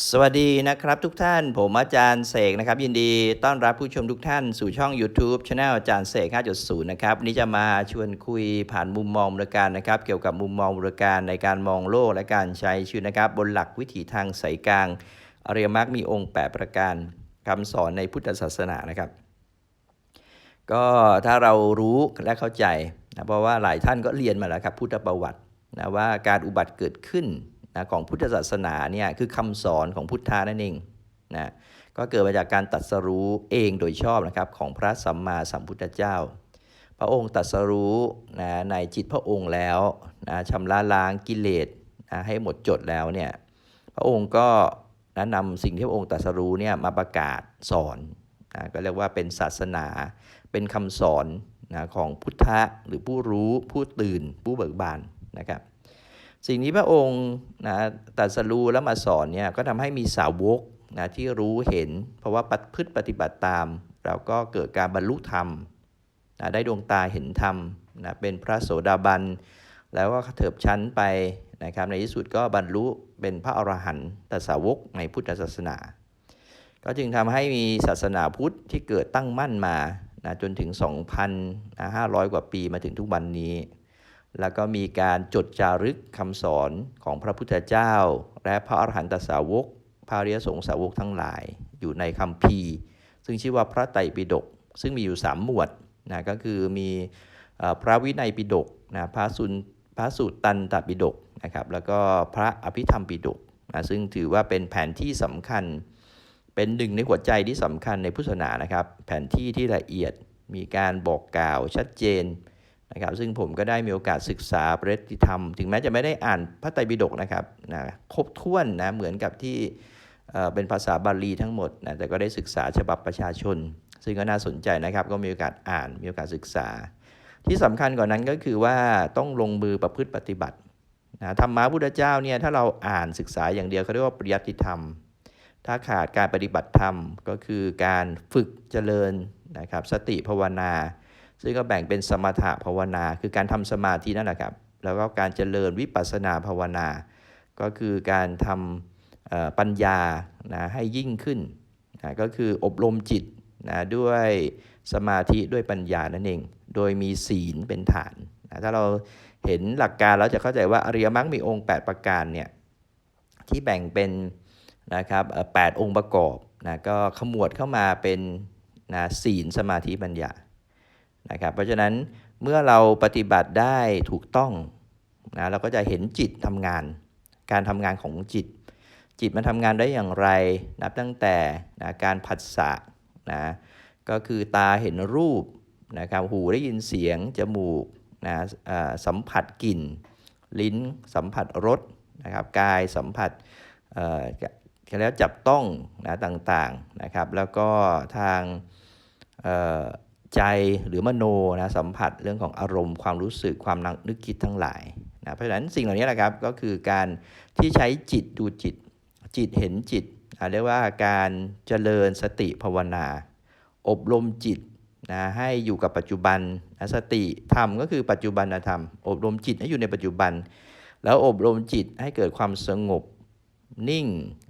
สวัสดีนะครับทุกท่านผมอาจารย์เสกนะครับ ยินดีต้อนรับผู้ชมทุกท่านสู่ช่อง YouTube Channel อาจารย์เสก 5.0 นะครับวันนี้จะมาชวนคุยผ่านมุมมองบริการนะครับ เกี่ยวกับมุมมองบริการในการมองโลกและการใช้ชีวิตนะครับ บนหลักวิถีทางสายกลาง อริยมรรคมีองค์ 8 ประการคำสอนในพุทธศาสนานะครับ ก็ถ้าเรารู้และเข้าใจนะเพราะว่าหลายท่านก็เรียนมาแล้วครับพุทธประวัตินะว่าการอุบัติเกิดขึ้น นะของพุทธศาสนาเนี่ยคือคำสอนของพุทธานั่นเองนะก็เกิดมาจากการตรัสรู้เองโดยชอบนะครับของพระสัมมาสัมพุทธเจ้า พระองค์ตรัสรู้นะในจิตพระองค์แล้วนะชำระล้างกิเลสนะให้หมดจดแล้วเนี่ยพระองค์ก็นะนำสิ่งที่พระองค์ตรัสรู้เนี่ยมาประกาศสอนนะก็เรียกว่าเป็นศาสนา เป็นคำสอนนะของพุทธะหรือผู้รู้ผู้ตื่นผู้เบิกบานนะครับ สิ่งนี้พระองค์นะตรัสรู้แล้วมาสอนเนี่ยก็ทำให้มีสาวกนะที่รู้เห็น เพราะว่าปฏิพฤติปฏิบัติตาม เราก็เกิดการบรรลุธรรมนะได้ดวงตาเห็นธรรมนะเป็นพระโสดาบัน แล้วก็เถิบชั้นไปนะครับในที่สุดก็บรรลุเป็นพระอรหันตสาวกในพุทธศาสนา ก็จึงทำให้มีศาสนาพุทธที่เกิดตั้งมั่นมานะจนถึง 2,500 กว่าปีมาถึงทุกวันนี้ แล้วก็มีการจดจารึกคำสอนของพระพุทธเจ้า และพระอรหันตสาวก พระริยสงสาวกทั้งหลาย อยู่ในคัมภีร์ซึ่งชื่อว่าพระไตรปิฎกซึ่งมีอยู่ 3 หมวดนะก็คือมีพระวินัยปิฎกนะพระสุนพระสุตตันตปิฎกนะครับแล้วก็พระอภิธรรมปิฎกนะซึ่งถือว่าเป็นแผนที่สำคัญ เป็นหนึ่งในหัวใจที่สำคัญในพุทธศาสนานะครับ แผนที่ที่ละเอียดมีการบอกกล่าวชัดเจน นะครับซึ่งผมก็ได้มีโอกาสศึกษาปริยธรรม ถึงแม้จะไม่ได้อ่านพระไตรปิฎกนะครับนะครบถ้วนนะเหมือนกับที่เเป็นภาษาบาลีทั้งหมดนะแต่ก็ได้ศึกษาฉบับประชาชน ซึ่งก็น่าสนใจนะครับ ก็มีโอกาสอ่านมีโอกาสศึกษา ที่สำคัญกว่านั้นก็คือว่าต้องลงมือประพฤติปฏิบัตินะธรรมะพุทธเจ้าเนี่ยถ้าเราอ่านศึกษาอย่างเดียวเขาเรียกว่าปริยัติธรรม ถ้าขาดการปฏิบัติธรรมก็คือการฝึกเจริญนะครับสติภาวนา ซึ่งก็แบ่งเป็นสมถะภาวนา คือการทำสมาธินั่นแหละครับ แล้วก็การเจริญวิปัสสนาภาวนา ก็คือการทำปัญญานะให้ยิ่งขึ้นนะก็คืออบรมจิตนะด้วยสมาธิด้วยปัญญานั่นเอง โดยมีศีลเป็นฐานนะถ้าเราเห็นหลักการเราจะเข้าใจว่าอริยมรรคมีองค์ 8 ประการเนี่ยที่แบ่งเป็นนะครับแปดองค์ประกอบนะก็ขมวดเข้ามาเป็นนะศีลสมาธิปัญญา นะครับเพราะฉะนั้นเมื่อเราปฏิบัติได้ถูกต้องนะเราก็จะเห็นจิตทำงาน การทำงานของจิต จิตมันทำงานได้อย่างไร นับตั้งแต่นะการผัสสะนะก็คือตาเห็นรูปนะครับหูได้ยินเสียง จมูกนะเอ่อสัมผัสกลิ่น ลิ้นสัมผัสรสนะครับกายสัมผัสเอ่อแล้วจับต้องนะต่างๆนะครับแล้วก็ทางเอ่อ ใจหรือมโนนะสัมผัสเรื่องของอารมณ์ความรู้สึกความนึกคิดทั้งหลายนะเพราะฉะนั้นสิ่งเหล่านี้นะครับก็คือการที่ใช้จิตดูจิต จิตเห็นจิตอะเรียกว่าการเจริญสติภาวนา อบรมจิตนะให้อยู่กับปัจจุบันนะสติธรรมก็คือปัจจุบันธรรม อบรมจิตให้อยู่ในปัจจุบัน แล้วอบรมจิตให้เกิดความสงบนิ่ง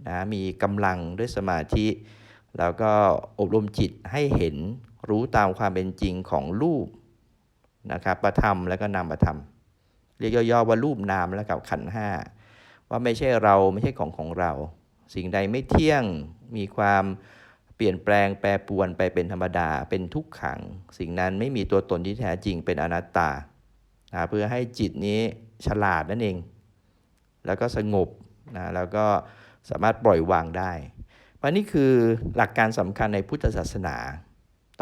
นะมีกำลังด้วยสมาธิ แล้วก็อบรมจิตให้เห็น รู้ตามความเป็นจริงของรูปนะครับประธรรมแล้วก็นามธรรม เรียกย่อๆว่ารูปนามแล้วกับขันห้าว่าไม่ใช่เราไม่ใช่ของของเรา สิ่งใดไม่เที่ยงมีความเปลี่ยนแปลงแปรปรวนไปเป็นธรรมดาเป็นทุกขัง สิ่งนั้นไม่มีตัวตนที่แท้จริงเป็นอนัตตานะเพื่อให้จิตนี้ฉลาดนั่นเอง แล้วก็สงบนะแล้วก็สามารถปล่อยวางได้เพราะนี่คือหลักการสำคัญในพุทธศาสนา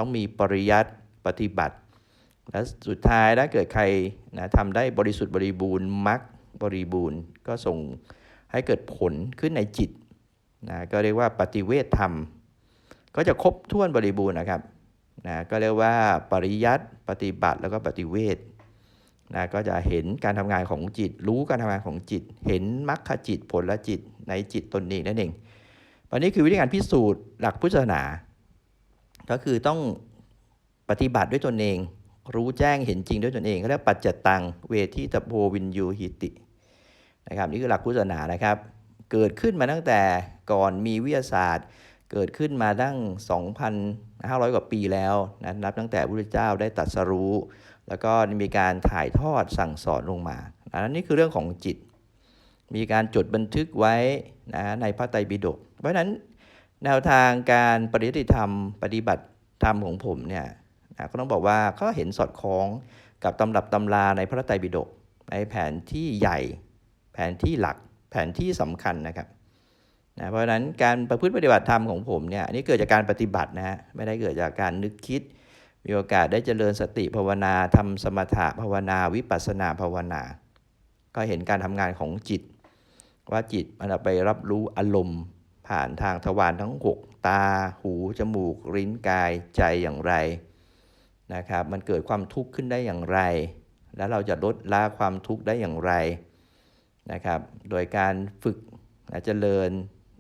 ต้องมีปริยัติปฏิบัติ และสุดท้ายถ้าเกิดใครนะทำได้บริสุทธิ์บริบูรณ์มรรคบริบูรณ์ ก็ส่งให้เกิดผลขึ้นในจิตนะก็เรียกว่าปฏิเวทธรรม ก็จะครบถ้วนบริบูรณ์นะครับนะก็เรียกว่าปริยัติปฏิบัติแล้วก็ปฏิเวทนะก็จะเห็นการทำงานของจิต รู้การทำงานของจิต เห็นมรรคจิตผลละจิตในจิตตนเองนั่นเองวันนี้คือวิธีการพิสูจน์หลักพุทธศาสนา ก็คือต้องปฏิบัติด้วยตนเอง รู้แจ้งเห็นจริงด้วยตนเองเขาเรียกปัจจตังเวทีตโพวินยูหิตินะครับนี่คือหลักพุทธศาสนานะครับ เกิดขึ้นมาตั้งแต่ก่อนมีวิทยาศาสตร์ เกิดขึ้นมาตั้ง 2,500 กว่าปีแล้วนะนับตั้งแต่พระพุทธเจ้าได้ตรัสรู้ แล้วก็มีการถ่ายทอดสั่งสอนลงมาอันนี้คือเรื่องของจิต มีการจดบันทึกไว้นะในพระไตรปิฎกเพราะฉะนั้น แนวทางการปฏิบัติธรรม ปฏิบัติธรรมของผมเนี่ยนะก็ต้องบอกว่าก็เห็นสอดคล้องกับตำรับตำราในพระไตรปิฎกในแผนที่ใหญ่ แผนที่หลัก แผนที่สำคัญนะครับนะเพราะฉะนั้นการประพฤติปฏิบัติธรรมของผมเนี่ยอันนี้เกิดจากการปฏิบัตินะฮะไม่ได้เกิดจากการนึกคิด มีโอกาสได้เจริญสติภาวนาทำสมถะภาวนาวิปัสสนาภาวนา ก็เห็นการทำงานของจิต ว่าจิตมันไปรับรู้อารมณ์ ผ่านทางทวารทั้ง 6 ตา หู จมูก ลิ้น กาย ใจอย่างไรนะครับ มันเกิดความทุกข์ขึ้นได้อย่างไร แล้วเราจะลดละความทุกข์ได้อย่างไรนะครับ โดยการฝึกนะเจริญ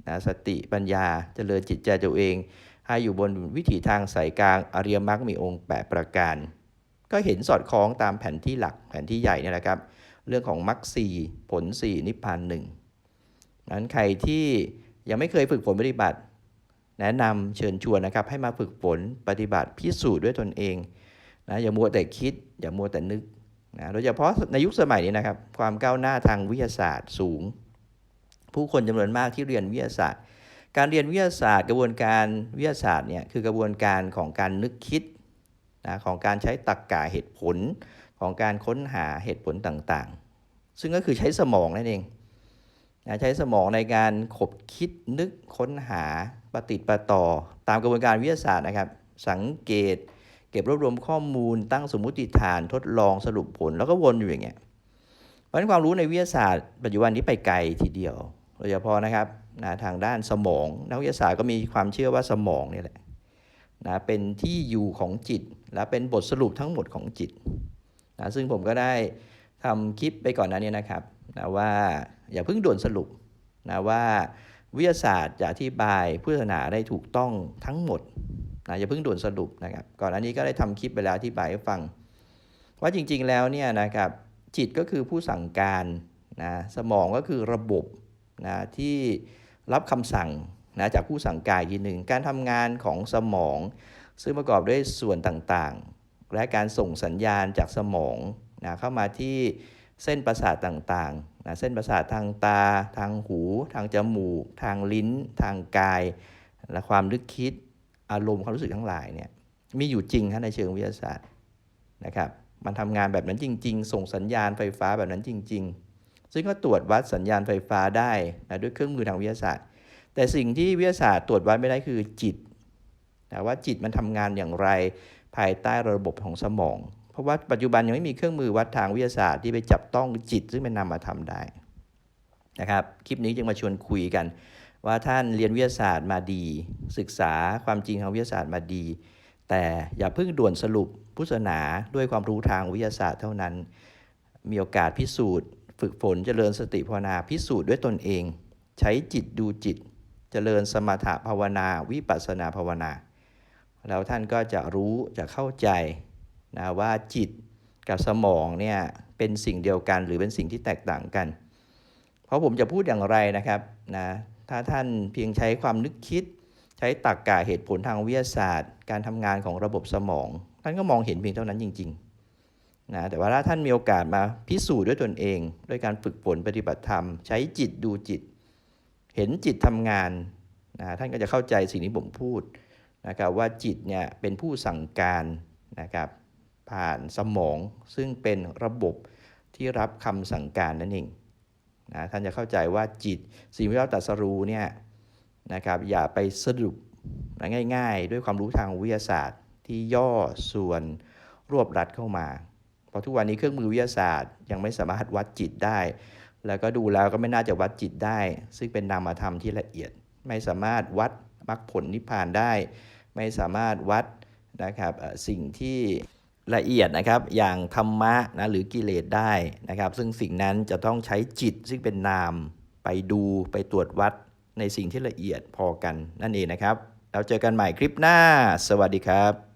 นะสติปัญญาเจริญจิตใจตัวเอง ให้อยู่บนวิถีทางสายกลางอริยมรรคมีองค์ 8 ประการ ก็เห็นสอดคล้องตามแผนที่หลักแผนที่ใหญ่นี่ยนะครับ เรื่องของมรรคสี่ผลสี่นิพพานหนึ่งนั้นใครที่ ยังไม่เคยฝึกฝนปฏิบัติ แนะนำเชิญชวนนะครับ ให้มาฝึกฝนปฏิบัติพิสูจน์ด้วยตนเองนะอย่ามัวแต่คิด อย่ามัวแต่นึกนะโดยเฉพาะในยุคสมัยนี้นะครับ ความก้าวหน้าทางวิทยาศาสตร์สูง ผู้คนจำนวนมากที่เรียนวิทยาศาสตร์ การเรียนวิทยาศาสตร์ กระบวนการวิทยาศาสตร์เนี่ยคือกระบวนการของการนึกคิดนะของการใช้ตรรกกะเหตุผลของการค้นหาเหตุผลต่างๆ ซึ่งก็คือใช้สมองนั่นเอง นะใช้สมองในการขบคิดนึกค้นหาปฏิติประต่อ ตามกระบวนการวิทยาศาสตร์นะครับ สังเกต เก็บรวบรวมข้อมูล ตั้งสมมุติฐานทดลองสรุปผลแล้วก็วนอยู่อย่างเงี้ยเพราะฉะนั้นความรู้ในวิทยาศาสตร์ปัจจุบันนี้ไปไกลทีเดียวโดยเฉพาะนะครับนะทางด้านสมอง นักวิทยาศาสตร์ก็มีความเชื่อว่าสมองนี่แหละนะเป็นที่อยู่ของจิต และเป็นบทสรุปทั้งหมดของจิตนะซึ่งผมก็ได้ทำคลิปไปก่อนหน้านี้นะครับ นะว่าอย่าเพิ่งด่วนสรุปนะว่าวิทยาศาสตร์จะอธิบายพุทธศาสนาได้ถูกต้องทั้งหมดนะอย่าเพิ่งด่วนสรุปนะครับก่อนอันนี้ก็ได้ทำคลิปไปแล้วอธิบายให้ฟัง ว่าจริงๆแล้วเนี่ยนะครับจิตก็คือผู้สั่งการนะสมองก็คือระบบนะที่รับคำสั่งนะจากผู้สั่งการอีกทีหนึ่งการทำงานของสมอง ซึ่งประกอบด้วยส่วนต่างๆ และการส่งสัญญาณจากสมองนะเข้ามาที่ เส้นประสาทต่างๆนะเส้นประสาททางตา ทางหู ทางจมูก ทางลิ้น ทางกายและความนึกคิดอารมณ์ความรู้สึกทั้งหลายเนี่ยมีอยู่จริงฮะในเชิงวิทยาศาสตร์นะครับมันทำงานแบบนั้นจริง ๆ ส่งสัญญาณไฟฟ้าแบบนั้นจริง ๆ ซึ่งก็ตรวจวัดสัญญาณไฟฟ้าได้นะด้วยเครื่องมือทางวิทยาศาสตร์ แต่สิ่งที่วิทยาศาสตร์ตรวจวัดไม่ได้คือจิตนะว่าจิตมันทำงานอย่างไรภายใต้ระบบของสมอง ราะว่าปัจจุบันยังไม่มีเครื่องมือวัดทางวิทยาศาสตร์ที่ไปจับต้องจิตซึ่งเป็นนามธรรมได้นะครับ คลิปนี้จึงมาชวนคุยกัน ว่าท่านเรียนวิทยาศาสตร์มาดี ศึกษาความจริงทางวิทยาศาสตร์มาดี แต่อย่าเพิ่งด่วนสรุปพุทธศาสนาด้วยความรู้ทางวิทยาศาสตร์เท่านั้น มีโอกาสพิสูจน์ ฝึกฝนเจริญสติภาวนาพิสูจน์ด้วยตนเอง ใช้จิตดูจิต เจริญสมถภาวนา วิปัสสนาภาวนา แล้วท่านก็จะรู้จะเข้าใจ นะว่าจิตกับสมองเนี่ยเป็นสิ่งเดียวกันหรือเป็นสิ่งที่แตกต่างกัน เพราะผมจะพูดอย่างไรนะครับนะถ้าท่านเพียงใช้ความนึกคิด ใช้ตรรกกะเหตุผลทางวิทยาศาสตร์ การทำงานของระบบสมอง ท่านก็มองเห็นเพียงเท่านั้นจริงๆนะแต่ว่าถ้าท่านมีโอกาสมาพิสูจน์ด้วยตนเอง ด้วยการฝึกฝนปฏิบัติธรรม ใช้จิตดูจิต เห็นจิตทำงานนะท่านก็จะเข้าใจสิ่งที่ผมพูดนะครับว่าจิตเนี่ยเป็นผู้สั่งการนะครับ ผ่านสมอง ซึ่งเป็นระบบที่รับคำสั่งการนั่นเองนะท่านจะเข้าใจว่าจิตสิ่งที่เราตรัสรู้เนี่ยนะครับอย่าไปสรุปง่าย ๆ ด้วยความรู้ทางวิทยาศาสตร์ที่ย่อส่วนรวบรัดเข้ามา เพราะทุกวันนี้เครื่องมือวิทยาศาสตร์ ยังไม่สามารถวัดจิตได้ แล้วก็ดูแล้วก็ไม่น่าจะวัดจิตได้ ซึ่งเป็นนามธรรมที่ละเอียด ไม่สามารถวัดมรรคผลนิพพานได้ ไม่สามารถวัดนะครับสิ่งที่ ละเอียดนะครับอย่างธรรมะนะหรือกิเลสได้นะครับ ซึ่งสิ่งนั้นจะต้องใช้จิตซึ่งเป็นนามไปดูไปตรวจวัดในสิ่งที่ละเอียดพอกันนั่นเองนะครับเราเจอกันใหม่คลิปหน้า สวัสดีครับ